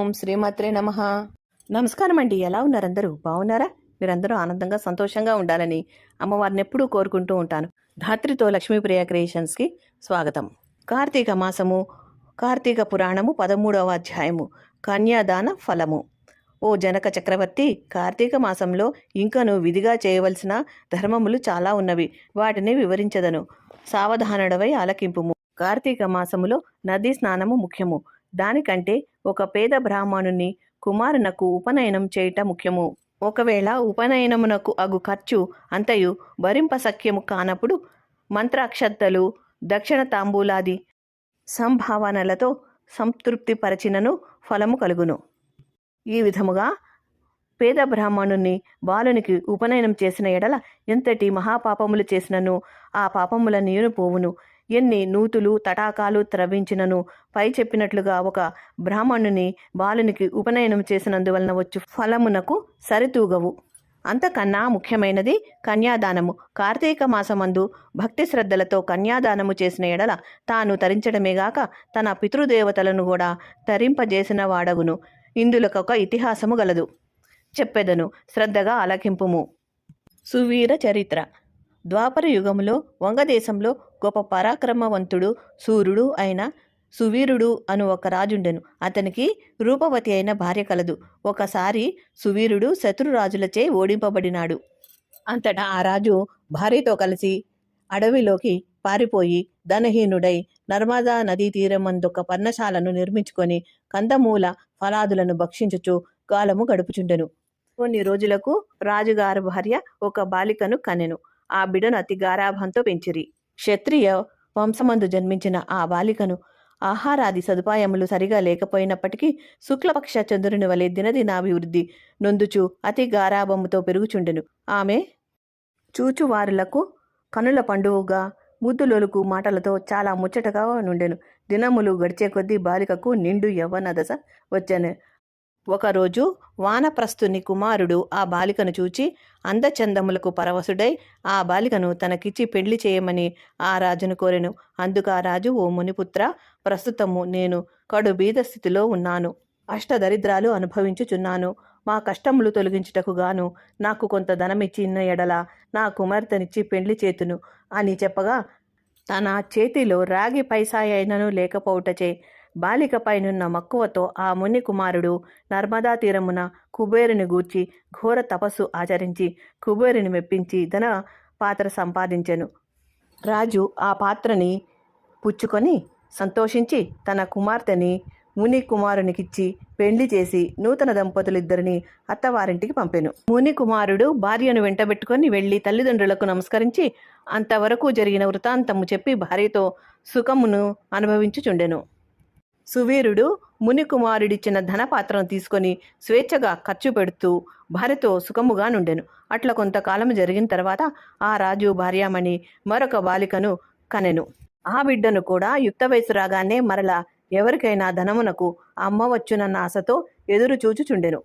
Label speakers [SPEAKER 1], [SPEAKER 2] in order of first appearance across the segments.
[SPEAKER 1] ఓం శ్రీమాత్రే నమ. నమస్కారం అండి. ఎలా ఉన్నారందరూ బాగున్నారా? మీరందరూ ఆనందంగా సంతోషంగా ఉండాలని అమ్మవారిని ఎప్పుడూ కోరుకుంటూ ఉంటాను. ధాత్రితో లక్ష్మీప్రియ క్రియేషన్స్కి స్వాగతం. కార్తీక మాసము కార్తీక పురాణము పదమూడవ అధ్యాయము కన్యాదాన ఫలము. ఓ జనక చక్రవర్తి కార్తీక మాసంలో ఇంకను విధిగా చేయవలసిన ధర్మములు చాలా ఉన్నవి. వాటిని వివరించదను. సావధానుడవై ఆలకింపుము. కార్తీక మాసములో నదీ స్నానము ముఖ్యము. దానికంటే ఒక పేద బ్రాహ్మణుని కుమారునకు ఉపనయనం చేయట ముఖ్యము. ఒకవేళ ఉపనయనమునకు అగు ఖర్చు అంతయు భరింప సఖ్యము కానప్పుడు మంత్రాక్షత్తలు దక్షిణ తాంబూలాది సంభావనలతో సంతృప్తిపరచినను ఫలము కలుగును. ఈ విధముగా పేద బ్రాహ్మణుని బాలునికి ఉపనయనం చేసిన ఎడల ఎంతటి మహాపాపములు చేసినను ఆ పాపముల నీరు పోవును. ఎన్ని నూతులు తటాకాలు త్రవించినను? పై చెప్పినట్లుగా ఒక బ్రాహ్మణుని బాలునికి ఉపనయనం చేసినందువలన వచ్చు ఫలమునకు సరితూగవు. అంతకన్నా ముఖ్యమైనది కన్యాదానము. కార్తీక మాసమందు భక్తి శ్రద్ధలతో కన్యాదానము చేసిన ఎడల తాను తరించడమేగాక తన పితృదేవతలను కూడా తరింపజేసిన వాడగును. ఇందులకొక ఇతిహాసము గలదు. చెప్పెదను. శ్రద్ధగా ఆలకింపుము. సువీర చరిత్ర. ద్వాపర యుగములో వంగదేశంలో గొప్ప పరాక్రమవంతుడు సూర్యుడు అయిన సువీరుడు అను ఒక రాజుండెను. అతనికి రూపవతి అయిన భార్య కలదు. ఒకసారి సువీరుడు శత్రురాజులచే ఓడింపబడినాడు. అంతటా ఆ రాజు భార్యతో కలిసి అడవిలోకి పారిపోయి ధనహీనుడై నర్మదా నదీ తీరమందొక పర్ణశాలను నిర్మించుకొని కందమూల ఫలాదులను భక్షించుచు కాలము గడుపుచుండెను. కొన్ని రోజులకు రాజుగారి భార్య ఒక బాలికను కనెను. ఆ బిడను అతి గారాభంతో పెంచిరి. క్షత్రియ వంశమందు జన్మించిన ఆ బాలికను ఆహారాది సదుపాయములు సరిగా లేకపోయినప్పటికీ శుక్లపక్ష చంద్రుని వలె దినదినాభివృద్ధి నొందుచు అతి గారాభముతో పెరుగుచుండెను. ఆమె చూచువారులకు కనుల పండువుగా ముద్దులొలుకు మాటలతో చాలా ముచ్చటగా నుండెను. దినములు గడిచే కొద్దీ బాలికకు నిండు యవ్వన దశ వచ్చాను. ఒకరోజు వానప్రస్థుని కుమారుడు ఆ బాలికను చూచి అందచందములకు పరవశుడై ఆ బాలికను తనకిచ్చి పెళ్ళి చేయమని ఆ రాజును కోరెను. అందుకు ఆ రాజు ఓ మునిపుత్ర ప్రస్తుతము నేను కడు బీద స్థితిలో ఉన్నాను. అష్టదరిద్రాలు అనుభవించుచున్నాను. మా కష్టములు తొలగించుటకు గాను నాకు కొంత ధనమిచ్చిన ఎడల నా కుమార్తెనిచ్చి పెళ్ళి చేతును అని చెప్పగా తన చేతిలో రాగి పైసాయైనను లేకపోవుటచే బాలికపైనున్న మక్కువతో ఆ ముని కుమారుడు నర్మదా తీరమున కుబేరుని గూర్చి ఘోర తపస్సు ఆచరించి కుబేరుని మెప్పించి ధన పాత్ర సంపాదించెను. రాజు ఆ పాత్రని పుచ్చుకొని సంతోషించి తన కుమార్తెని ముని కుమారునికిచ్చి పెళ్ళి చేసి నూతన దంపతులిద్దరిని అత్తవారింటికి పంపెను. ముని కుమారుడు భార్యను వెంటబెట్టుకొని వెళ్ళి తల్లిదండ్రులకు నమస్కరించి అంతవరకు జరిగిన వృత్తాంతము చెప్పి భార్యతో సుఖమును అనుభవించుచుండెను. సువీరుడు మునికుమారుడిచ్చిన ధనపాత్రను తీసుకొని స్వేచ్ఛగా ఖర్చు పెడుతూ భార్యతో సుఖముగా నుండెను. అట్లా కొంతకాలం జరిగిన తర్వాత ఆ రాజు భార్యామణి మరొక బాలికను కనెను. ఆ బిడ్డను కూడా యుక్త వయసు రాగానే మరల ఎవరికైనా ధనమునకు అమ్మవచ్చునన్న ఆశతో ఎదురు చూచుచుండెను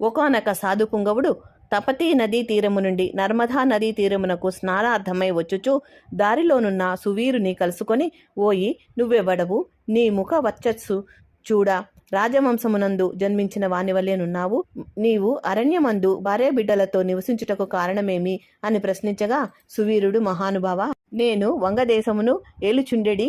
[SPEAKER 1] ఒకనొక సాధు పుంగవుడు తపతీ నదీ తీరము నుండి నర్మదా నదీ తీరమునకు స్నానార్థమై వచ్చుచు దారిలోనున్న సువీరుని కలుసుకొని ఓయి నువ్వెవడవు? నీ ముఖ వర్చస్సు చూడ. రాజవంశమునందు జన్మించిన వాని వల్లేనున్నావు నీవు అరణ్యమందు భార్య బిడ్డలతో నివసించుటకు కారణమేమి? అని ప్రశ్నించగా సువీరుడు మహానుభావ నేను వంగదేశమును ఏలుచుండెడి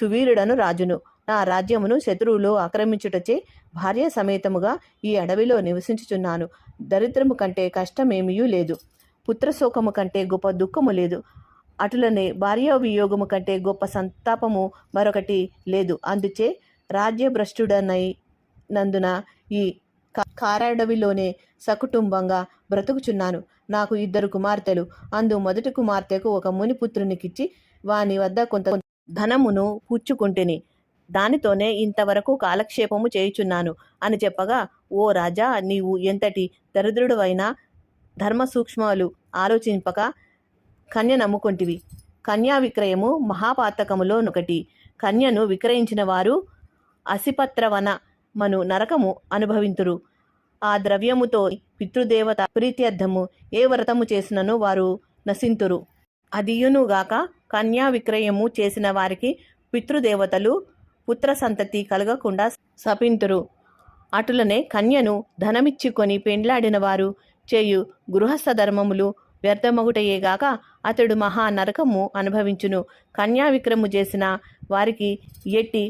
[SPEAKER 1] సువీరుడను రాజును. నా రాజ్యమును శత్రువులు ఆక్రమించుటచే భార్య సమేతముగా ఈ అడవిలో నివసించుచున్నాను. దరిద్రము కంటే కష్టమేమీ లేదు. పుత్రశోకము కంటే గొప్ప దుఃఖము లేదు. అటులనే భార్య వియోగము కంటే గొప్ప సంతాపము మరొకటి లేదు. అందుచే రాజ్యభ్రష్టుడనై నందున ఈ కా- కారడవిలోనే సకుటుంబంగా బ్రతుకుచున్నాను. నాకు ఇద్దరు కుమార్తెలు. అందు మొదటి కుమార్తెకు ఒక మునిపుత్రునికిచ్చి వాని వద్ద కొంత ధనమును పుచ్చుకుంటేని. దానితోనే ఇంతవరకు కాలక్షేపము చేయుచున్నాను. అని చెప్పగా ఓ రాజా నీవు ఎంతటి దరిద్రుడువైనా ధర్మ సూక్ష్మాలు ఆలోచింపక కన్య నమ్ముకొంటివి. కన్యా విక్రయము మహాపాతకములో ఒకటి కన్యను విక్రయించిన వారు అసిపత్రవన మను నరకము అనుభవింతురు. ఆ ద్రవ్యముతో పితృదేవత ప్రీత్యర్థము ఏ వ్రతము చేసినను వారు నశింతురు. అదియునుగాక కన్యా విక్రయము చేసిన వారికి పితృదేవతలు పుత్ర సంతతి కలగకుండా శపింతురు అటులనే కన్యను ధనమిచ్చుకొని పెండ్లాడిన వారు చేయు గృహస్థ ధర్మములు వ్యర్థమగుటయేగాక అతడు మహా నరకము అనుభవించును. కన్యా విక్రము చేసిన వారికి ఎట్టి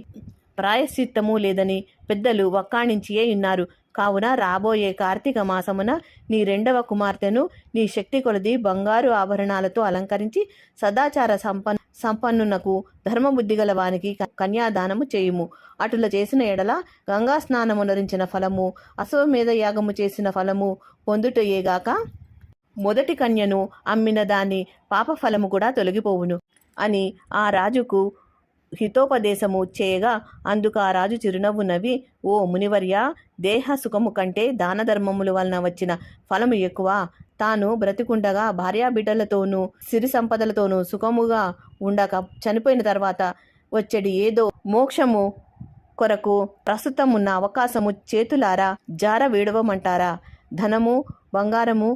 [SPEAKER 1] ప్రాయశ్చిత్తము లేదని పెద్దలు వక్కాణించియే ఉన్నారు. కావున రాబోయే కార్తీక మాసమున నీ రెండవ కుమార్తెను నీ శక్తి కొలది బంగారు ఆభరణాలతో అలంకరించి సదాచార సంపన్న సంపన్నునకు ధర్మబుద్ధి గల వానికి కన్యాదానము చేయుము. అటుల చేసిన ఎడల గంగా స్నానమునరించిన ఫలము అశ్వమేధ యాగము చేసిన ఫలము పొందుటయేగాక మొదటి కన్యను అమ్మిన దాని పాపఫలము కూడా తొలగిపోవును. అని ఆ రాజుకు హితోపదేశము చేయగా అందుకు ఆ రాజు చిరునవ్వు నవ్వి ఓ మునివర్య దేహ సుఖము కంటే దాన ధర్మముల వలన వచ్చిన ఫలము ఎక్కువ. తాను బ్రతికుండగా భార్యాబిడ్డలతోనూ సిరి సంపదలతోనూ సుఖముగా ఉండక చనిపోయిన తర్వాత వచ్చేది ఏదో మోక్షము కొరకు ప్రస్తుతం ఉన్న అవకాశము చేతులారా జార వేడవమంటారా ధనము బంగారము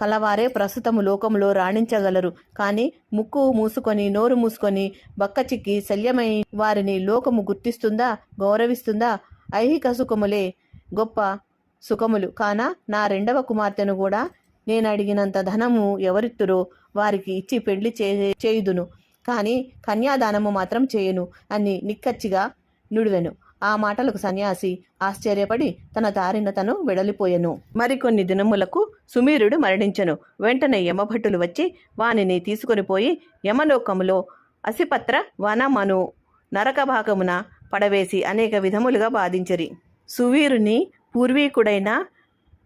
[SPEAKER 1] కలవారే ప్రస్తుతము లోకములో రాణించగలరు. కానీ ముక్కు మూసుకొని నోరు మూసుకొని బక్క చిక్కి శల్యమై వారిని లోకము గుర్తిస్తుందా? గౌరవిస్తుందా? ఐహిక సుఖములే గొప్ప సుఖములు. కాన నా రెండవ కుమార్తెను కూడా నేను అడిగినంత ధనము ఎవరిత్తురో వారికి ఇచ్చి పెళ్ళి చే చేయుదును. కానీ కన్యాదానము మాత్రం చేయను అని నిక్కచ్చిగా నుడివెను. ఆ మాటలకు సన్యాసి ఆశ్చర్యపడి తన దారిన తను వెడలిపోయెను. మరికొన్ని దినములకు సుమీరుడు మరణించెను. వెంటనే యమభట్టులు వచ్చి వానిని తీసుకొని పోయి యమలోకములో అసిపత్ర వనమను నరక భాగమున పడవేసి అనేక విధములుగా బాధించరి. సువీరుని పూర్వీకుడైన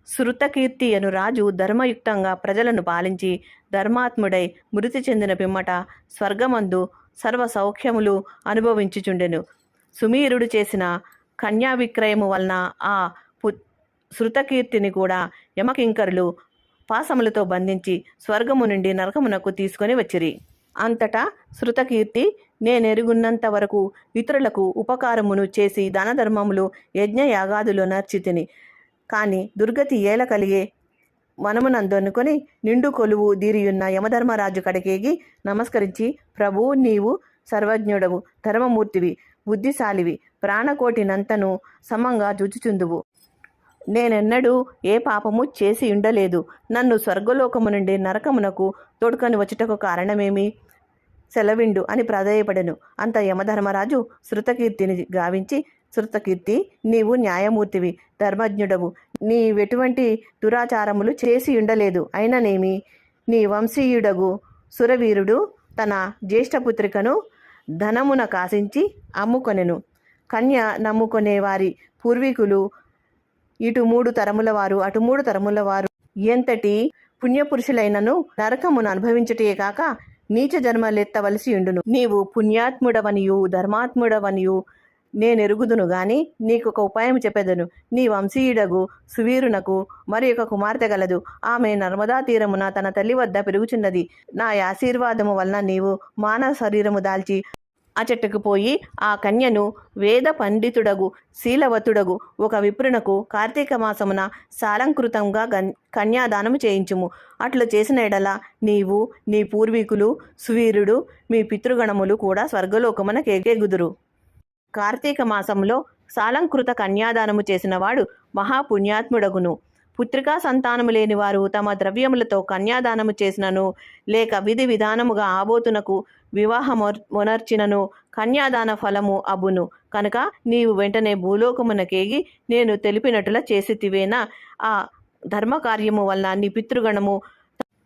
[SPEAKER 1] శృతకీర్తి అను రాజు ధర్మయుక్తంగా ప్రజలను పాలించి ధర్మాత్ముడై మృతి చెందిన పిమ్మట స్వర్గమందు సర్వ సౌఖ్యములు అనుభవించుచుండెను. సుమీరుడు చేసిన కన్యా విక్రయము వలన ఆ పు శృతకీర్తిని కూడా యమకింకరులు పాసములతో బంధించి స్వర్గము నుండి నరకమునకు తీసుకొని వచ్చిరి. అంతటా శృతకీర్తి నేనెరుగున్నంత వరకు ఇతరులకు ఉపకారమును చేసి దానధర్మములు యజ్ఞయాగాదులు నర్చితిని కానీ దుర్గతి ఏల కలిగే మనమునందనుకొని నిండు కొలువు దీరియున్న యమధర్మరాజు కడకేగి నమస్కరించి ప్రభు నీవు సర్వజ్ఞుడవు ధర్మమూర్తివి. బుద్ధిశాలివి. ప్రాణకోటినంతను సమంగా జుచుచుందువు నేనెన్నడూ ఏ పాపము చేసి ఉండలేదు నన్ను స్వర్గలోకము నుండి నరకమునకు తోడుకొని వచ్చుటకు కారణమేమి? సెలవిండు అని ప్రాధేయపడెను. అంత యమధర్మరాజు శృతకీర్తిని గావించి శృతకీర్తి నీవు న్యాయమూర్తివి ధర్మజ్ఞుడవు. నీవెటువంటి దురాచారములు చేసి ఉండలేదు అయిననేమి? నీ వంశీయుడగు సురవీరుడు తన జ్యేష్ఠపుత్రికను ధనమున కాసించి అమ్ముకొనెను. కన్య నమ్ముకొనే వారి పూర్వీకులు ఇటు మూడు తరముల వారు అటు మూడు తరముల వారు. ఎంతటి పుణ్యపురుషులైనను నరకమును అనుభవించుటే కాక నీచ జన్మలెత్తవలసి ఉండును. నీవు పుణ్యాత్ముడవనియు ధర్మాత్ముడవనియు నేనెరుగుదును గాని నీకొక ఉపాయం చెప్పెదను. నీ వంశీయుడగు సువీరునకు మరి ఒక కుమార్తె గలదు. ఆమె నర్మదా తీరమున తన తల్లి వద్ద పెరుగుచున్నది. నా ఆశీర్వాదము వలన నీవు మానవ శరీరము దాల్చి ఆ చెట్టుకు పోయి ఆ కన్యను వేద పండితుడగు శీలవతుడగు ఒక విప్రునకు కార్తీక మాసమున సాలంకృతంగా గన్ కన్యాదానము చేయించుము. అట్లు చేసిన ఎడల నీవు నీ పూర్వీకులు సువీరుడు మీ పితృగణములు కూడా స్వర్గలోకమున కేగుదురు కార్తీక మాసంలో సాలంకృత కన్యాదానము చేసినవాడు మహాపుణ్యాత్ముడగును. పుత్రికా సంతానము లేని వారు తమ ద్రవ్యములతో కన్యాదానము చేసినను లేక విధి విధానముగా ఆబోతునకు వివాహమునర్చినను కన్యాదాన ఫలము అబును. కనుక నీవు వెంటనే భూలోకమునకేగి నేను తెలిపినట్లుగా చేసితివేనా? ఆ ధర్మకార్యము వలన నీ పితృగణము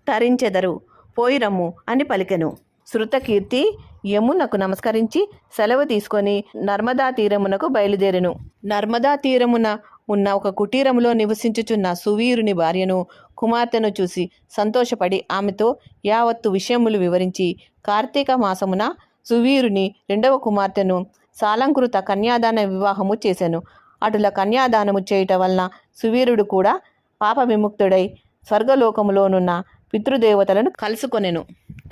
[SPEAKER 1] తరించెదరు. పోయిరమ్ము అని పలికెను. శృతకీర్తి యమునకు నమస్కరించి సెలవు తీసుకొని నర్మదా తీరమునకు బయలుదేరెను. నర్మదా తీరమున ఉన్న ఒక కుటీరములో నివసించుచున్న సువీరుని భార్యను కుమార్తెను చూసి సంతోషపడి ఆమెతో యావత్తు విషయములు వివరించి కార్తీక మాసమున సువీరుని రెండవ కుమార్తెను సాలంకృత కన్యాదాన వివాహము చేశాను అటుల కన్యాదానము చేయుట వలన సువీరుడు కూడా పాప విముక్తుడై స్వర్గలోకములోనున్న పితృదేవతలను కలుసుకొనెను.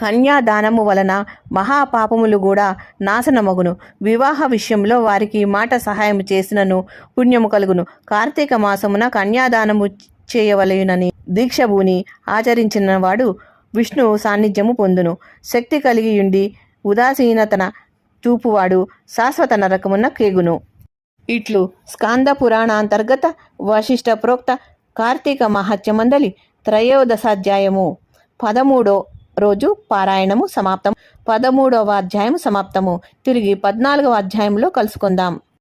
[SPEAKER 1] కన్యాదానము వలన మహాపాపములు కూడా నాశనమగును. వివాహ విషయంలో వారికి మాట సహాయం చేసినను పుణ్యము కలుగును. కార్తీక మాసమున కన్యాదానము చేయవలయునని దీక్షభూని ఆచరించిన వాడు విష్ణు సాన్నిధ్యము పొందును. శక్తి కలిగియుండి ఉదాసీనతన చూపువాడు శాశ్వత నరకమున కేగును. ఇట్లు స్కాంద పురాణాంతర్గత వశిష్ట ప్రోక్త కార్తీక మహత్యమందలి త్రయోదశాధ్యాయము పదమూడో రోజు పారాయణము సమాప్తం. పదమూడవ అధ్యాయం సమాప్తము. తిరిగి పద్నాలుగవ అధ్యాయంలో కలుసుకుందాం.